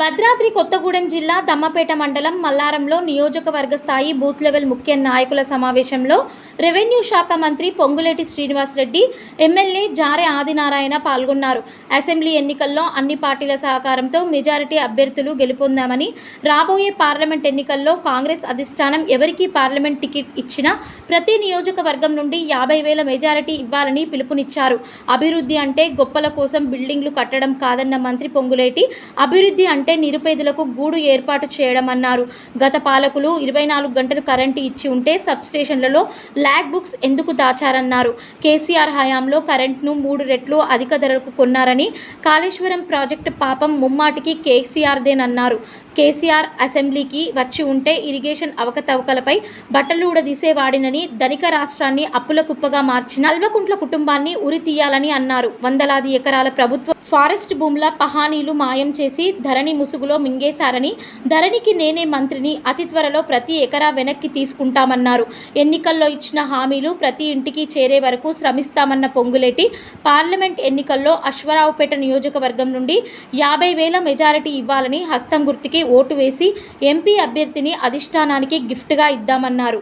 భద్రాద్రి కొత్తగూడెం జిల్లా దమ్మపేట మండలం మల్లారంలో నియోజకవర్గ స్థాయి బూత్ లెవెల్ ముఖ్య నాయకుల సమావేశంలో రెవెన్యూ శాఖ మంత్రి పొంగులేటి శ్రీనివాసరెడ్డి ఎమ్మెల్యే జారె ఆదినారాయణ పాల్గొన్నారు. అసెంబ్లీ ఎన్నికల్లో అన్ని పార్టీల సహకారంతో మెజారిటీ అభ్యర్థులు గెలుపొందామని రాబోయే పార్లమెంట్ ఎన్నికల్లో కాంగ్రెస్ అధిష్టానం ఎవరికి పార్లమెంట్ టికెట్ ఇచ్చినా ప్రతి నియోజకవర్గం నుండి యాభై వేల మెజారిటీ ఇవ్వాలని పిలుపునిచ్చారు. అభివృద్ధి అంటే గొప్పల కోసం బిల్డింగ్లు కట్టడం కాదన్న మంత్రి పొంగులేటి అభివృద్ధి అంటే నిరుపేదలకు గూడు ఏర్పాటు చేయడం అన్నారు గత పాలకులు ఇరవై నాలుగు గంటలు కరెంటు ఇచ్చి ఉంటే సబ్ స్టేషన్లలో ల్యాగ్ బుక్స్ ఎందుకు దాచారన్నారు. కేసీఆర్ హయాంలో కరెంట్ను మూడు రెట్లు అధిక ధరకు కొన్నారని కాళేశ్వరం ప్రాజెక్టు పాపం ముమ్మాటికి కేసీఆర్దేనన్నారు. కేసీఆర్ అసెంబ్లీకి వచ్చి ఉంటే ఇరిగేషన్ అవకతవకలపై బట్టలు ఊడదీసేవాడినని ధనిక రాష్ట్రాన్ని అప్పుల కుప్పగా మార్చి నల్వకుంట్ల కుటుంబాన్ని ఉరి తీయాలని అన్నారు. వందలాది ఎకరాల ప్రభుత్వ ఫారెస్ట్ భూముల పహానీలు మాయం చేసి ధరణి ముసుగులో మింగేశారని ధరణికి నేనే మంత్రిని అతి త్వరలో ప్రతి ఎకరా వెనక్కి తీసుకుంటామన్నారు. ఎన్నికల్లో ఇచ్చిన హామీలు ప్రతి ఇంటికి చేరే వరకు శ్రమిస్తామన్న పొంగులేటి పార్లమెంట్ ఎన్నికల్లో అశ్వరావుపేట నియోజకవర్గం నుండి యాభై వేల మెజారిటీ ఇవ్వాలని హస్తం గుర్తుకి ఓటు వేసి ఎంపీ అభ్యర్థిని అధిష్టానానికి గిఫ్ట్గా ఇద్దామన్నారు.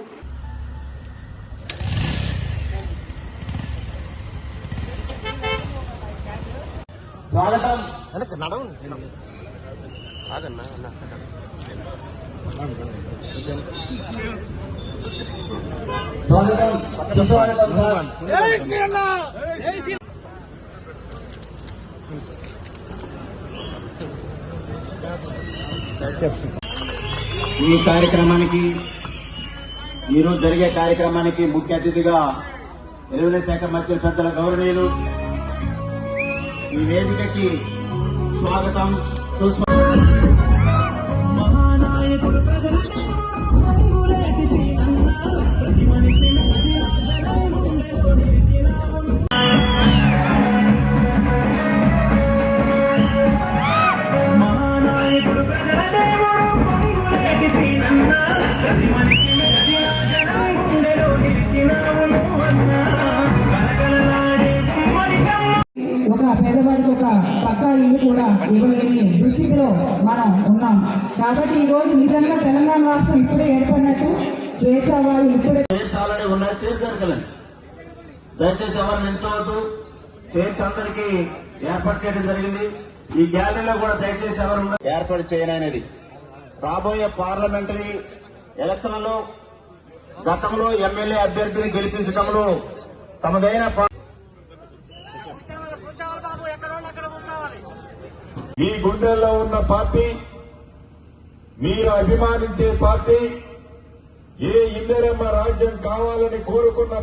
స్వాగతం వెనక్కి నడవండి ఆగన్నా అన్న స్వాగతం సుస్వాగతం సార్ ఈ కార్యక్రమానికి ఈరోజు జరిగే కార్యక్రమానికి ముఖ్య అతిథిగా ఎరువుల శాఖ మంత్రి పెద్దల గౌరవనీయులు ఈ వేదికకి స్వాగతం. సుస్వాగతం పక్కా కూడా ఇవ్వలేని దుస్థితిలో మనం ఉన్నాం. కాబట్టి ఈ రోజు నిజంగా తెలంగాణ రాష్ట్రం ఇప్పుడే ఏర్పడినట్టు స్వేచ్ఛావాయులు ఇప్పుడే దేశాలని ఉన్నాయి తీర్చగలండి దయచేసి ఎవరు నిల్చోవద్దు చేసి అందరికీ ఏర్పాటు చేయడం జరిగింది. ఈ గ్యాలరీలో కూడా దయచేసి ఎవరు? ఏర్పాటు చేయననేది రాబోయే పార్లమెంటరీ ఎలక్షన్లలో గతంలో ఎమ్మెల్యే అభ్యర్థిని గెలిపించడంలో తమదైన పా- మీ గుండెల్లో ఉన్న పార్టీ మీరు అభిమానించే పార్టీ ఏ ఇందిరమ్మ రాజ్యం కావాలని కోరుకున్న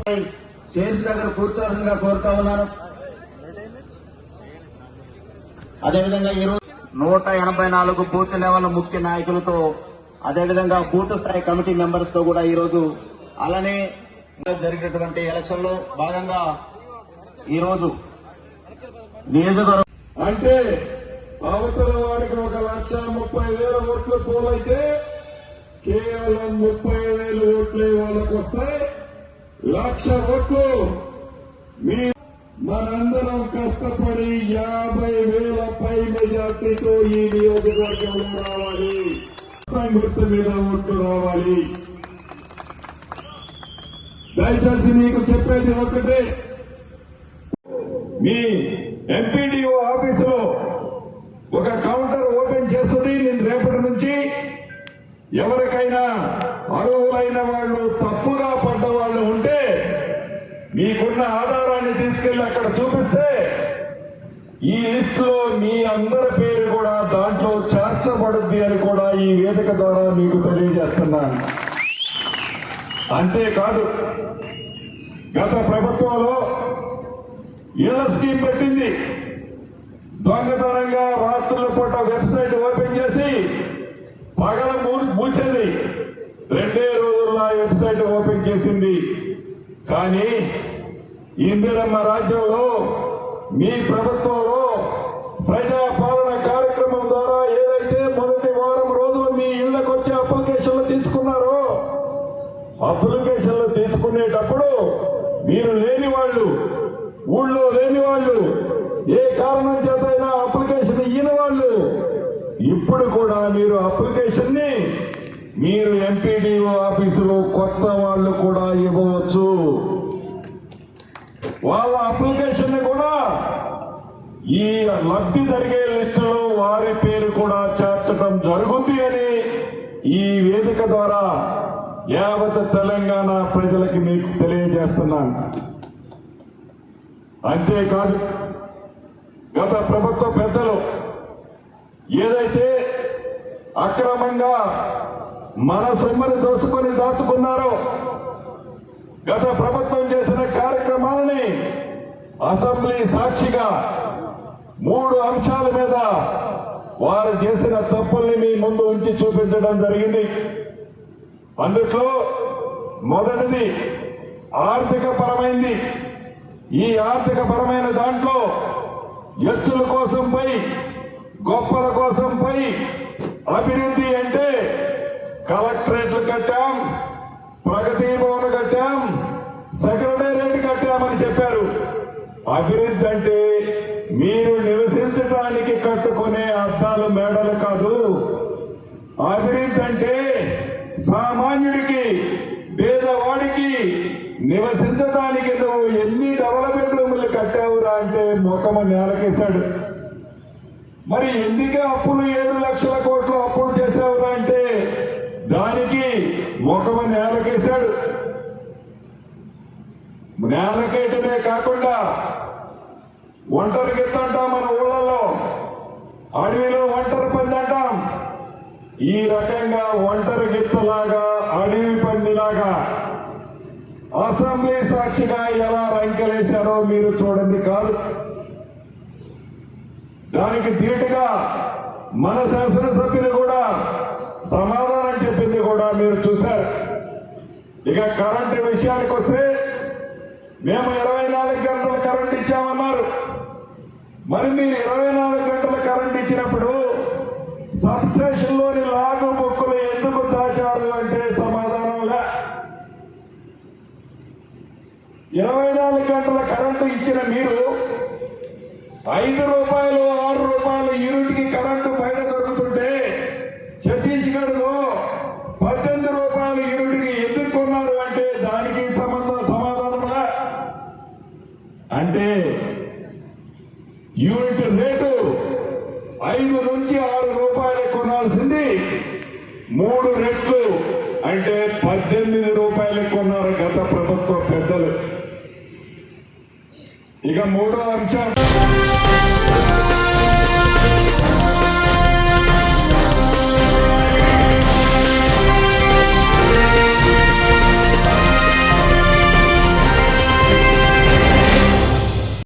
చేసి దగ్గర కూర్చోవలసిందిగా కోరుతా ఉన్నాను. అదేవిధంగా ఈరోజు నూట ఎనభై నాలుగు బూత్ లెవెల్ ముఖ్య నాయకులతో అదేవిధంగా బూత్ స్థాయి కమిటీ మెంబర్స్తో కూడా ఈరోజు అలానే జరిగినటువంటి ఎలక్షన్లో భాగంగా ఈరోజు నియోజకవర్గం అంటే అవతల వాడికి ఒక లక్ష ముప్పై వేల ఓట్లు పోలైతే కేవలం ముప్పై వేలు ఓట్లే వాళ్ళకు వస్తాయి. లక్ష ఓట్లు మీ మనందరం కష్టపడి యాభై వేల పై మెజార్టీతో ఈ నియోజకవర్గంలో రావాలి. గుర్తు మీద ఓట్లు రావాలి. దయచేసి మీకు చెప్పేది ఒకటే. మీ ఎంపీడీఓ ఆఫీసులో ఒక కౌంటర్ ఓపెన్ చేస్తుంది. నేను రేపటి నుంచి ఎవరికైనా అర్హులైన వాళ్ళు తప్పుగా పడ్డ వాళ్ళు ఉంటే మీకున్న ఆధారాన్ని తీసుకెళ్ళి అక్కడ చూపిస్తే ఈ లిస్ట్లో మీ అందరి పేరు కూడా దాంట్లో చేర్చబడుద్ది అని కూడా ఈ వేదిక ద్వారా మీకు తెలియజేస్తున్నాను అంతేకాదు గత ప్రభుత్వంలో ఇళ్ళ స్కీమ్ పెట్టింది? దొంగతనంగా రాత్రుల పూట వెబ్సైట్ ఓపెన్ చేసి పగల మూచింది రెండే రోజుల్లో ఆ వెబ్సైట్ ఓపెన్ చేసింది. కానీ ఇందిరమ్మ రాజ్యంలో మీ ప్రభుత్వంలో ప్రజా పాలన కార్యక్రమం ద్వారా ఏదైతే మొదటి వారం రోజులు మీ ఇళ్ళకు వచ్చే అప్లికేషన్లు తీసుకున్నారో అప్లికేషన్లు తీసుకునేటప్పుడు మీరు లేని వాళ్ళు ఊళ్ళో లేని వాళ్ళు ఏ కారణం చేతైనా అప్లికేషన్ ఇయ్యని వాళ్ళు ఇప్పుడు కూడా మీరు అప్లికేషన్ని మీరు ఎంపీడీఓ ఆఫీసులో కొత్త వాళ్ళు కూడా ఇవ్వవచ్చు. వాళ్ళ అప్లికేషన్ని కూడా ఈ లబ్ధి జరిగే లిస్టులో వారి పేరు కూడా చేర్చడం జరుగుతుంది అని ఈ వేదిక ద్వారా యావత్ తెలంగాణ ప్రజలకి మీకు తెలియజేస్తున్నాను. అంతేకాదు గత ప్రభుత్వ పెద్దలు ఏదైతే అక్రమంగా మన సొమ్మని దోచుకొని దాచుకున్నారో గత ప్రభుత్వం చేసిన కార్యక్రమాలని అసెంబ్లీ సాక్షిగా మూడు అంశాల మీద వారు చేసిన తప్పుల్ని మీ ముందు ఉంచి చూపించడం జరిగింది. అందుట్లో మొదటిది ఆర్థిక పరమైంది ఈ ఆర్థిక పరమైన దాంట్లో ఎచ్చుల కోసం పై గొప్పల కోసం పై అభివృద్ధి అంటే కలెక్టరేట్లు కట్టాం ప్రగతి భవన్ కట్టాం సెక్రటేరియట్ కట్టామని చెప్పారు. అభివృద్ధి అంటే మీరు నివసించడానికి కట్టుకునే అర్థాలు మేడలు కాదు. అభివృద్ధి అంటే సామాన్యుడికి పేదవాడికి నివసించడానికి నువ్వు ఎన్ని డెవలప్మెంట్ కట్టావురా అంటే మొకమ నేలకేశాడు. మరి ఎందుకే అప్పులు ఏడు లక్షల కోట్లు అప్పులు చేసావురా అంటే దానికి మొకమ నేలకేశాడు. నేలకేయటమే కాకుండా ఒంటరి గిత్తంటాం మన ఊళ్ళలో అడవిలో ఒంటరి పంది అంటాం. ఈ రకంగా ఒంటరి గిత్తలాగా అసెంబ్లీ సాక్షిగా ఎలా రంకెలేశారో మీరు చూడండి కాదు. దానికి ధీటుగా మన శాసనసభ్యులు కూడా సమాధానం చెప్పింది కూడా మీరు చూశారు. ఇక కరెంటు విషయానికి వస్తే మేము ఇరవై నాలుగు గంటల కరెంట్ ఇచ్చామన్నారు. మరి మీరు ఇరవై నాలుగు గంటల కరెంట్ ఇచ్చినప్పుడు సబ్స్టేషన్ స్టేషన్లోని లాగు బుక్కులు ఎందుకు దాచారు అంటే సమాధానం లే ఇరవై నాలుగు గంటల కరెంటు ఇచ్చిన మీరు ఐదు రూపాయలు ఆరు రూపాయలు యూనిట్కి కరెంటు బయట దొరుకుతుంటే ఛత్తీస్గఢ్లో పద్దెనిమిది రూపాయలు యూనిట్కి ఎందుకు కొన్నారు అంటే దానికి సంబంధం సమాధానములా అంటే యూనిట్ రేటు ఐదు నుంచి ఆరు రూపాయలు కొనాల్సింది. మూడు రెట్లు అంటే పద్దెనిమిది రూపాయలు కొన్నారు గత ప్రభుత్వ పెద్దలు. ఇక మూడో అంశం.